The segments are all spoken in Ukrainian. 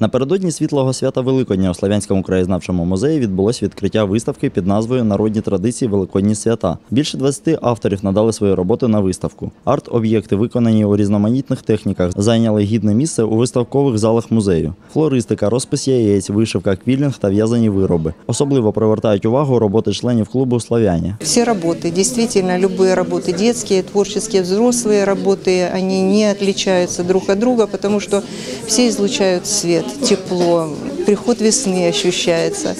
Напередодні світлого свята Великодня у Славянському краєзнавчому музеї відбулось відкриття виставки під назвою Народні традиції Великодні свята. Більше 20 авторів надали свої роботи на виставку. Арт-об'єкти, виконані у різноманітних техніках, зайняли гідне місце у виставкових залах музею. Флористика, розпис яєць, вишивка, квілінг та в'язані вироби. Особливо привертають увагу роботи членів клубу Славяні. Все работы, действительно, любые работы, детские, творческие, взрослые работы, они не отличаются друг от друга, потому что все излучают свет, тепло, приход весны ощущается.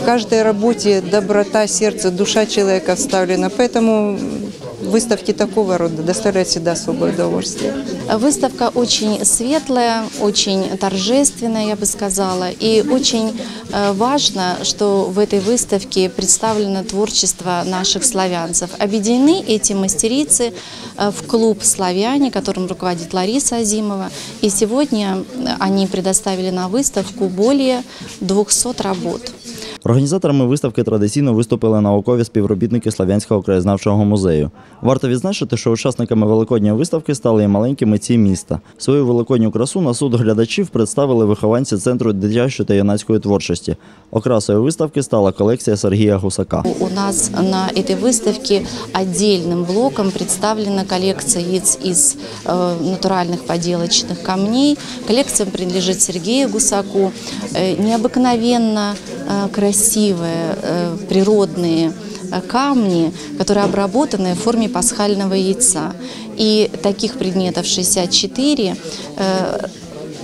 В каждой работе доброта сердце, душа человека вставлена, поэтому выставки такого рода доставляют всегда особое удовольствие. Выставка очень светлая, очень торжественная, я бы сказала. И очень э, важно, что в этой выставке представлено творчество наших славянцев. Объединены эти мастерицы э, в клуб «Славяне», которым руководит Лариса Азимова. И сегодня э, они предоставили на выставку более 200 работ. Організаторами виставки традиційно виступили наукові співробітники Славянського краєзнавчого музею. Варто відзначити, що учасниками великодньої виставки стали і маленькі митці міста. Свою великодню красу на суд глядачів представили вихованці центру дитячої та юнацької творчості. Окрасою виставки стала колекція Сергія Гусака. У нас на этой выставке отдельным блоком представлена коллекция яиц из э, натуральных поделочных камней. Коллекция принадлежит Сергею Гусаку. Э, необыкновенно э, красивые э, природные э, камни, которые обработаны в форме пасхального яйца. И таких предметов 64 э,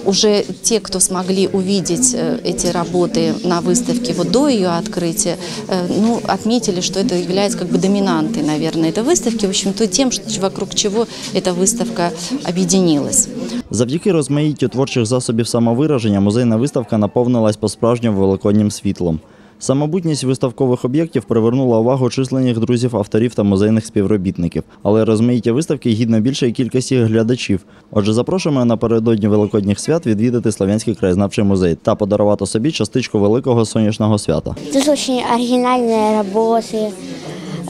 уже те, кто смогли увидеть э, эти работы на выставке вот до ее открытия, э, ну, отметили, что это является как бы доминантой, наверное, этой выставки, в общем-то, тем, что, вокруг чего эта выставка объединилась. Завдяки розмаїттю творчих засобів самовираження музейна виставка наповнилась по-справжньому великоднім світлом. Самобутність виставкових об'єктів привернула увагу численних друзів авторів та музейних співробітників, але розмаїття виставки гідно більшої кількості глядачів. Отже, запрошуємо напередодні великодніх свят відвідати Славянський краєзнавчий музей та подарувати собі частичку великого сонячного свята. Тут очень оригинальные работы, э,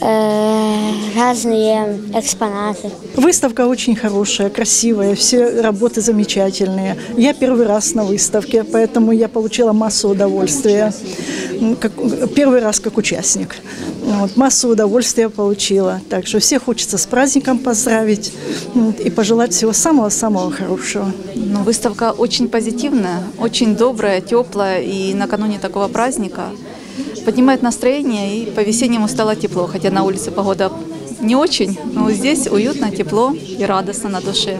Разные экспонаты. Выставка очень хорошая, красивая, все работы замечательные. Я первый раз на выставке, поэтому я получила массу удовольствия. Как, первый раз как участник. Вот, массу удовольствия получила. Так что всех хочется с праздником поздравить и пожелать всего самого-самого хорошего. Ну, выставка очень позитивная, очень добрая, теплая и накануне такого праздника поднимает настроение и по-весеннему стало тепло, хотя на улице погода не очень, но здесь уютно, тепло и радостно на душе.